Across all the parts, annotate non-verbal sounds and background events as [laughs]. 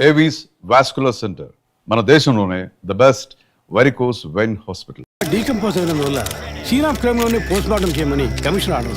Avis vascular centre మన దేశంలోనే the best varicose vein hospital decompose అయినందువల్ల scene of క్రైమ్లోనే post mortem చేయమని commission order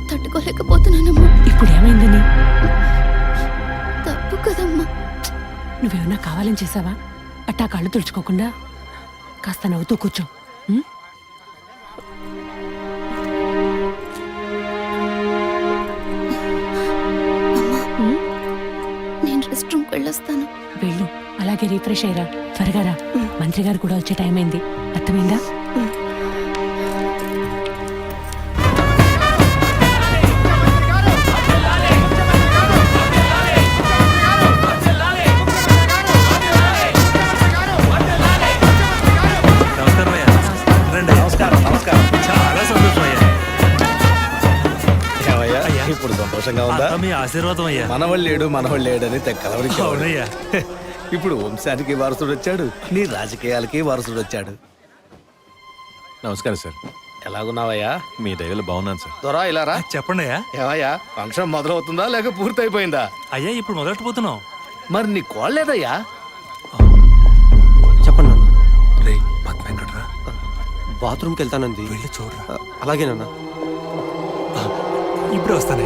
తట్టుకోలేకపోతున్నానమ్మా ఇప్పుడు ఏమైందని తప్పు కదమ్మా. నువ్వేమన్నా కావాలని చేసావా అట్టా కళ్ళు తుడుచుకోకుండా? కాస్త నవ్వుతూ కూర్చో. ఉం? నేను రెస్ట్ రూమ్కి వెళ్ళొస్తాను. వెళ్ళు. అలాగే రీఫ్రెష్ అయ్యరా త్వరగా రా. మంత్రి గారు కూడా వచ్చే టైం అయింది. అర్థమైందా? సంతోషంగా ఉందా? మీ ఆశీర్వాదం అయ్యా. మనవాళ్ళు లేడు మనవాళ్ళు లేడని తెక్కలవరికి అవునయ్యా. ఇప్పుడు వంశానికి వారసుడు వచ్చాడు నీ రాజకీయాలకి వారసుడు వచ్చాడు. నమస్కారం సార్. ఎలాగున్నావయ్యా? మీ దయలో బాగున్నాను సార్. దొరా ఇలా రా. చెప్పండి అయ్యా. ఏమయ్యా ఫంక్షన్ మొదలవుతుందా లేక పూర్తయిపోయిందా? అయ్యా ఇప్పుడు మొదలెట్టబోతున్నాం. మరి నీ కోళ్ళేదయ్యా చెప్పండి నాన్న. రే బాత్రూమ్కి వెళ్తానంది. వెళ్ళి చూడరా. అలాగేనన్నా ఇప్పుడు వస్తానే.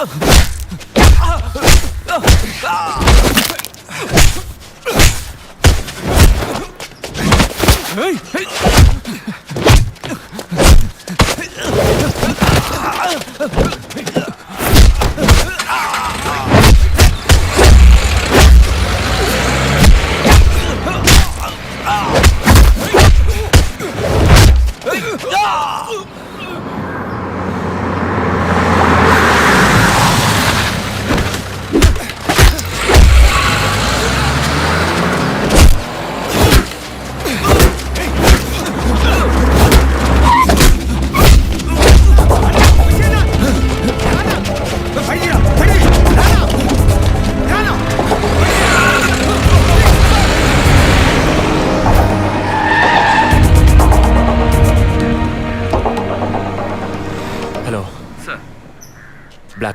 Hello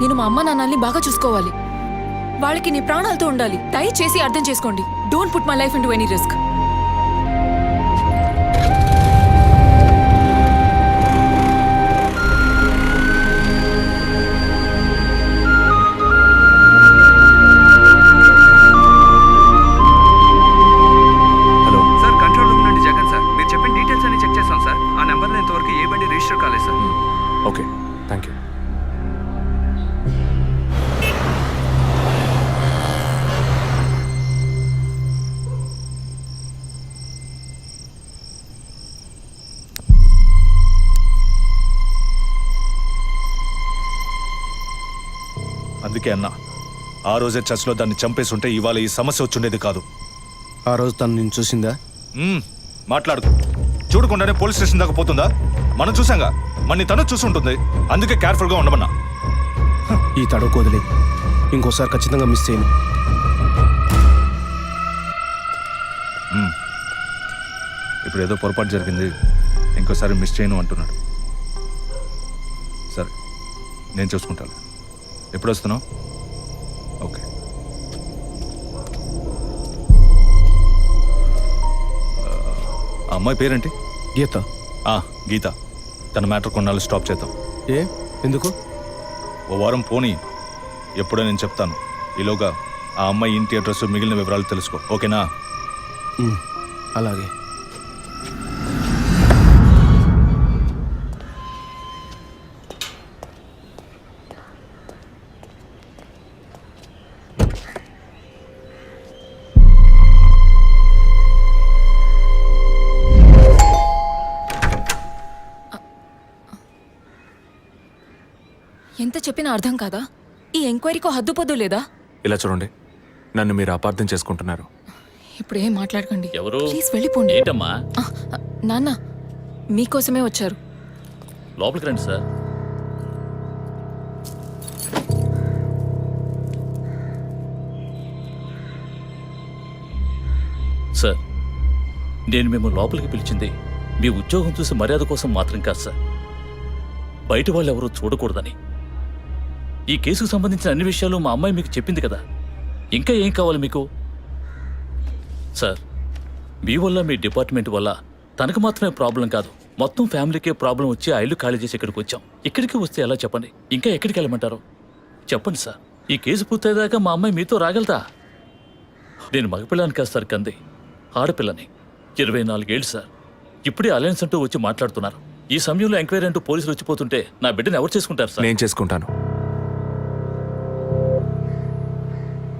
నేను మా అమ్మ నాన్నల్ని బాగా చూసుకోవాలి. వాళ్ళకి నీ ప్రాణాలతో ఉండాలి. దయచేసి అర్థం చేసుకోండి. Don't put my life in any risk ఆ రోజే చర్చ్లో దాన్ని చంపేసి ఉంటే ఇవాళ ఈ సమస్య వచ్చుండేది కాదు. ఆ రోజు తను నేను చూసిందా? మ్మ్, మాట్లాడుకో చూడకుండానే పోలీస్ స్టేషన్ దాకా పోతుందా? మనం చూసాంగా మన తను చూసి ఉంటుంది అందుకే కేర్ఫుల్గా ఉండమన్నా. ఈ తడవ వదిలే. ఇంకోసారి ఖచ్చితంగా మిస్ చేయను. ఇప్పుడు ఏదో పొరపాటు జరిగింది. ఇంకోసారి మిస్ చేయను అంటున్నాడు. సరే నేను చూసుకుంటాను ఎప్పుడు వస్తున్నావు? అమ్మాయి పేరేంటి? గీత. ఆ, గీత. తన మ్యాటర్ కొన్నాళ్ళు స్టాప్ చేద్దాం. ఏ? ఎందుకు? ఓ వారం పోనీ. ఎప్పుడో నేను చెప్తాను. ఈలోగా ఆ అమ్మాయి ఇంటి అడ్రస్ మిగిలిన వివరాలు తెలుసుకో. ఓకేనా? అలాగే. చెప్పినా అర్థం కాదా? ఈ ఎంక్వైరీకో హద్దు పొద్దు లేదా? ఇలా చూడండి. నన్ను మీరు అపార్థం చేసుకుంటున్నారు. ఇప్పుడు ఏం మాట్లాడకండి. ఎవరు? ప్లీజ్ వెళ్ళిపోండి. ఏంటమ్మా? ఆ, ఆ, నాన్న మీకోసమే వచ్చారు. లోపలికి రండి సార్. సార్ నేను మేము లోపలికి పిలిచింది మీ ఉద్యోగం చూసి మర్యాద కోసం మాత్రం కాదు సార్. బయట వాళ్ళు ఎవరూ చూడకూడదని. ఈ కేసుకు సంబంధించిన అన్ని విషయాలు మా అమ్మాయి మీకు చెప్పింది కదా. ఇంకా ఏం కావాలి మీకు? సార్ మీ వల్ల మీ డిపార్ట్మెంట్ వల్ల తనకు మాత్రమే ప్రాబ్లం కాదు. మొత్తం ఫ్యామిలీకే ప్రాబ్లం వచ్చి ఆ ఇల్లు ఖాళీ చేసి ఇక్కడికి వచ్చాం. ఇక్కడికి వస్తే ఎలా చెప్పండి? ఇంకా ఎక్కడికి వెళ్ళమంటారు? చెప్పండి సార్. ఈ కేసు పూర్తయ్యేదాకా మా అమ్మాయి మీతో రాగలదా? నేను మగపిల్లని కాదు సార్ కంది. ఆడపిల్లని. ఇరవై నాలుగేళ్ళు సార్. ఇప్పుడే అలయన్స్ అంటూ వచ్చి మాట్లాడుతున్నారు. ఈ సమయంలో ఎంక్వైరీ అంటూ పోలీసులు వచ్చిపోతుంటే నా బిడ్డను ఎవరు చేసుకుంటారు సార్? నేను చేసుకుంటాను.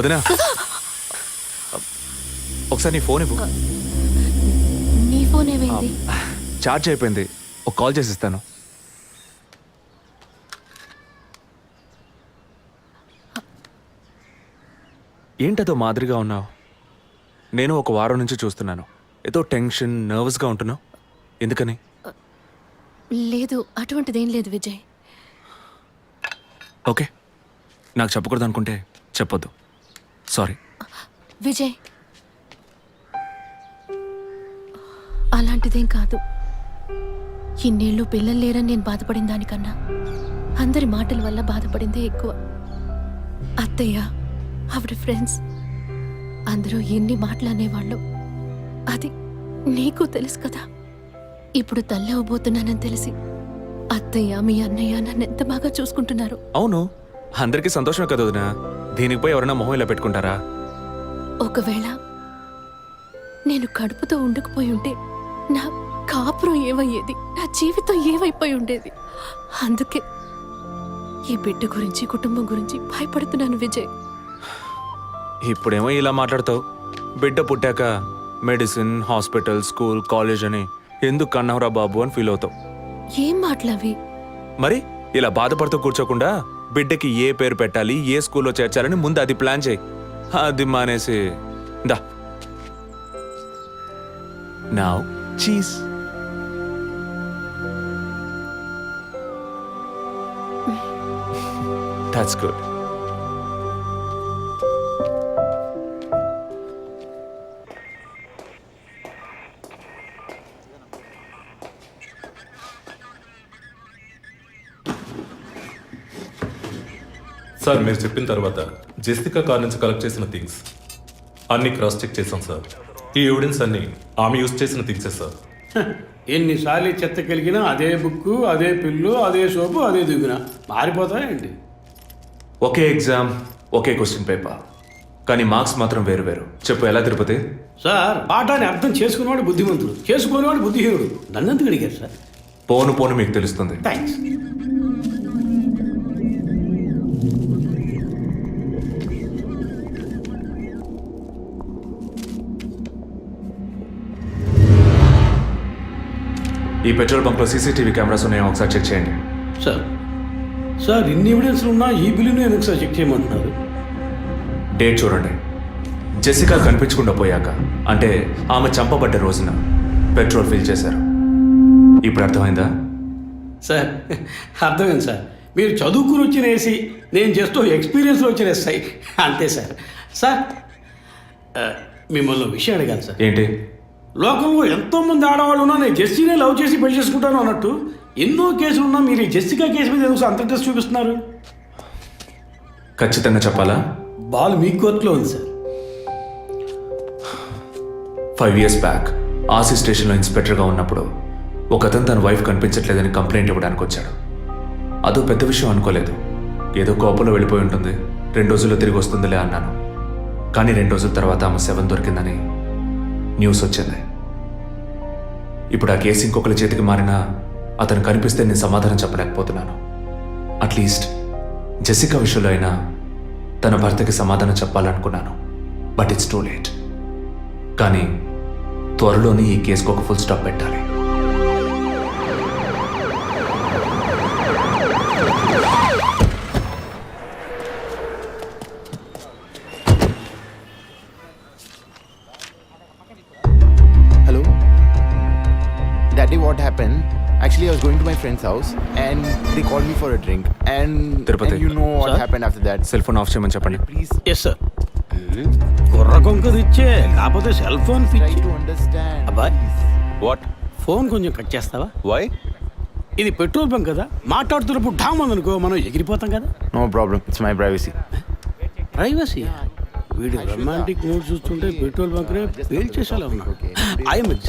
వదినా. ఒకసారి నీ ఫోన్ ఇవ్వు. నీ ఫోన్ ఏమైంది? ఛార్జ్ అయిపోయింది. ఒక కాల్ చేసి ఇస్తాను ఏంటదో మాదిరిగా ఉన్నావు. నేను ఒక వారం నుంచి చూస్తున్నాను. ఏదో టెన్షన్ నర్వస్గా ఉంటున్నావు. ఎందుకని? లేదు అటువంటిదేం లేదు విజయ్. ఓకే. నాకు చెప్పకూడదు అనుకుంటే చెప్పొద్దు. సారీ. విజయ్. అలాంటిదేం కాదు. ఇన్నేళ్ళు పిల్లలు లేరని నేను బాధపడిన దానికన్నా అందరి మాటల వల్ల బాధపడిందే ఎక్కువ. అత్తయ్య ఆవిడ ఫ్రెండ్స్ అందరూ ఎన్ని మాటలు అనేవాళ్ళు. అది నీకు తెలుసు కదా. ఇప్పుడు తల్లి అవ్వబోతున్నానని తెలిసి అత్తయ్య మీ అన్నయ్య నన్ను ఎంత బాగా చూసుకుంటున్నారు. అవును. అందరికీ సంతోషమే కదా దీనికి పోయి ఎవరైనా మొహం ఇలా పెట్టుకుంటారా? ఒకవేళ నేను కడుపుతో ఉండకపోయి ఉంటే నా కాపురం ఏమయ్యేది? నా జీవితం ఏమైపోయి ఉండేది? అందుకే ఈ బిడ్డ గురించి కుటుంబం గురించి భయపడుతున్నాను విజయ్. ఇప్పుడేమో ఇలా మాట్లాడతావు. బిడ్డ పుట్టాక మెడిసిన్ హాస్పిటల్ స్కూల్ కాలేజ్ అని ఎందుకు కన్నావురా బాబు అని ఫీల్ అవుతావు. ఏం మాటలవి? మరి ఇలా బాధపడుతూ కూర్చోకుండా బిడ్డకి ఏ పేరు పెట్టాలి ఏ స్కూల్లో చేర్చాలని ముందు అది ప్లాన్ చేయి. అది మానేసి దా. నా చీజ్ దాట్స్ గుడ్ సార్ మీరు చెప్పిన తర్వాత జెస్టికా కార్ నుంచి కలెక్ట్ చేసిన థింగ్స్ అన్ని క్రాస్ చెక్ చేశాం సార్. ఈ ఎవిడెన్స్ అన్ని ఆమె యూజ్ చేసిన థింగ్సే సార్. [laughs] ఎన్నిసార్లు చెత్త కలిగినా అదే బుక్కు అదే పిల్లు అదే సోపు అదే దిగున? మారిపోతాయండి ఒకే ఎగ్జామ్ ఒకే క్వశ్చన్ పేపర్ కానీ మార్క్స్ మాత్రం వేరు వేరు. చెప్పు ఎలా తిరుపతి? సార్ పాఠాన్ని అర్థం చేసుకునేవాడు బుద్ధిమంతుడు. చేసుకునేవాడు బుద్ధిహీనుడు. నన్నెందుకు అడిగారు సార్? పోను పోను మీకు తెలుస్తుంది. థ్యాంక్స్ ఈ పెట్రోల్ బంక్లో సీసీటీవీ కెమెరాస్ ఉన్నాయో ఒకసారి చెక్ చేయండి. సార్ సార్ ఇన్ని ఎవిడెన్స్ ఉన్నా ఈ బిల్లును ఎందుకు సార్ చెక్ చేయమంటున్నారు? డేట్ చూడండి. జెసికా కనిపించకుండా పోయాక అంటే ఆమె చంపబడ్డ రోజున పెట్రోల్ ఫిల్ చేశారు. ఇప్పుడు అర్థమైందా? సార్ అర్థమైంది సార్. మీరు చదువుకుని వచ్చిన ఏసీ నేను జస్ట్ ఎక్స్పీరియన్స్లో వచ్చిన ఎస్ఐ అంతే సార్. సార్ మిమ్మల్ని విషయం అడిగాను సార్. ఏంటి? లోకంలో ఎంతో మంది ఆడవాళ్ళు ఉన్నా నేను జెస్సీనే లవ్ చేసి పెళ్ళి చేసుకుంటాను అన్నట్టు ఎన్నో కేసులు ఉన్నా మీరు ఈ జెస్సికా కేసు మీద ఎందుకు అంత ఇంట్రెస్ట్ చూపిస్తున్నారు? ఖచ్చితంగా చెప్పాలా? బాల్ మీ కోర్టులో ఉంది sir. Five years back RC స్టేషన్లో ఇన్స్పెక్టర్గా ఉన్నప్పుడు ఒక అతను తన వైఫ్ కనిపించట్లేదని కంప్లైంట్ ఇవ్వడానికి వచ్చాడు. అదో పెద్ద విషయం అనుకోలేదు. ఏదో కోపంలో వెళ్ళిపోయి ఉంటుంది. రెండు రోజుల్లో తిరిగి వస్తుందిలే అన్నాను. కానీ రెండు రోజుల తర్వాత ఆమె సెవెన్ దొరికిందని న్యూస్ వచ్చింది. ఇప్పుడు ఆ కేసు ఇంకొకరి చేతికి మారినా అతను కనిపిస్తే నేను సమాధానం చెప్పలేకపోతున్నాను. అట్లీస్ట్ జెసికా విషయంలో అయినా తన భర్తకి సమాధానం చెప్పాలనుకున్నాను. బట్ ఇట్స్ టూ లేట్ కానీ త్వరలోనే ఈ కేసుకు ఒక ఫుల్ స్టాప్ పెట్టాలి. Friends house and the call me for a drink and Tirupati. You know what happened after that cell phone off చేయమని చెప్పండి. Please yes sir. కుర్ర కొంకది ఇచ్చే కాకపోతే సెల్ ఫోన్ ఫిచ్ టు అండర్స్టాండ్ అబ్బాయ్ వాట్ ఫోన్ కొంచెం కట్ చేస్తావా? వై ఇది పెట్రోల్ బంక్ కదా. మాట్లాడుతున్నప్పుడు డామ్ అనుకో మనం ఎగిరిపోతాం కదా. No problem it's my privacy privacy video romantic mood చూస్తుంటే పెట్రోల్ బంక్ రే ఫెయిల్ చేసేలా ఉన్నా ఐ మచ్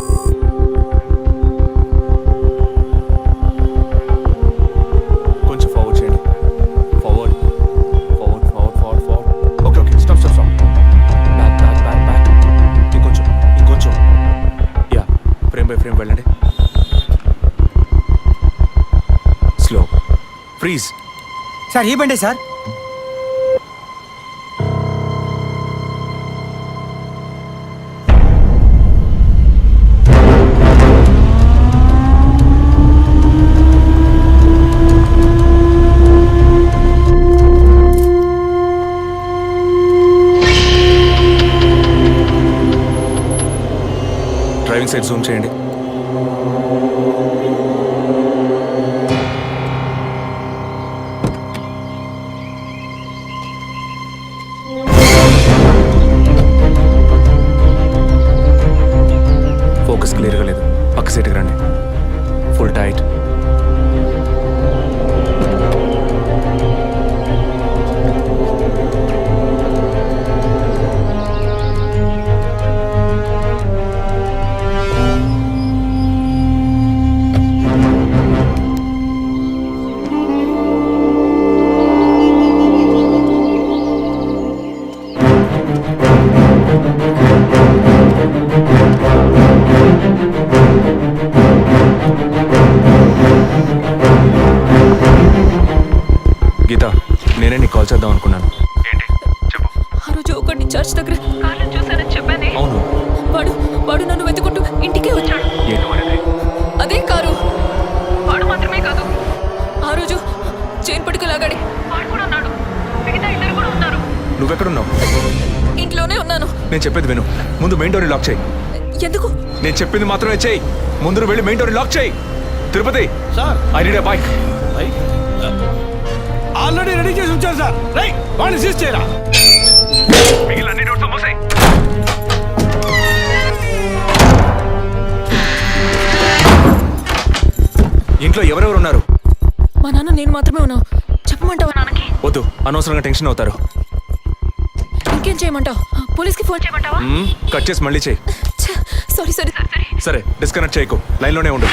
సార్ ఈ బండి సార్. డ్రైవింగ్ సైడ్ జూమ్ చేయండి. ముందు మెయిన్ డోర్ని లాక్ చేయి. ఎందుకు? నేను చెప్పింది మాత్రమే చేయి. ముందు వెళ్ళి మెయిన్ డోర్ని లాక్ చేయి. Tirupati. Sir. I need bike already ready చేసి ఉంచారు సార్. రై వాడిని సీజ్ చేయరా? ఇంట్లో ఎవరెవరు ఉన్నారు? మా నాన్న నేను మాత్రమే ఉన్నావు చెప్పమంటావా? నాన్నకి వద్దు అనవసరంగా టెన్షన్ అవుతారు. ఇంకేం చేయమంటావు? పోలీస్కి ఫోన్ చేయమంటావా? కట్ చేసి మళ్ళీ చేయి. Sorry sorry sorry. సరే డిస్కనెక్ట్ చేయకు. లైన్లోనే ఉండు.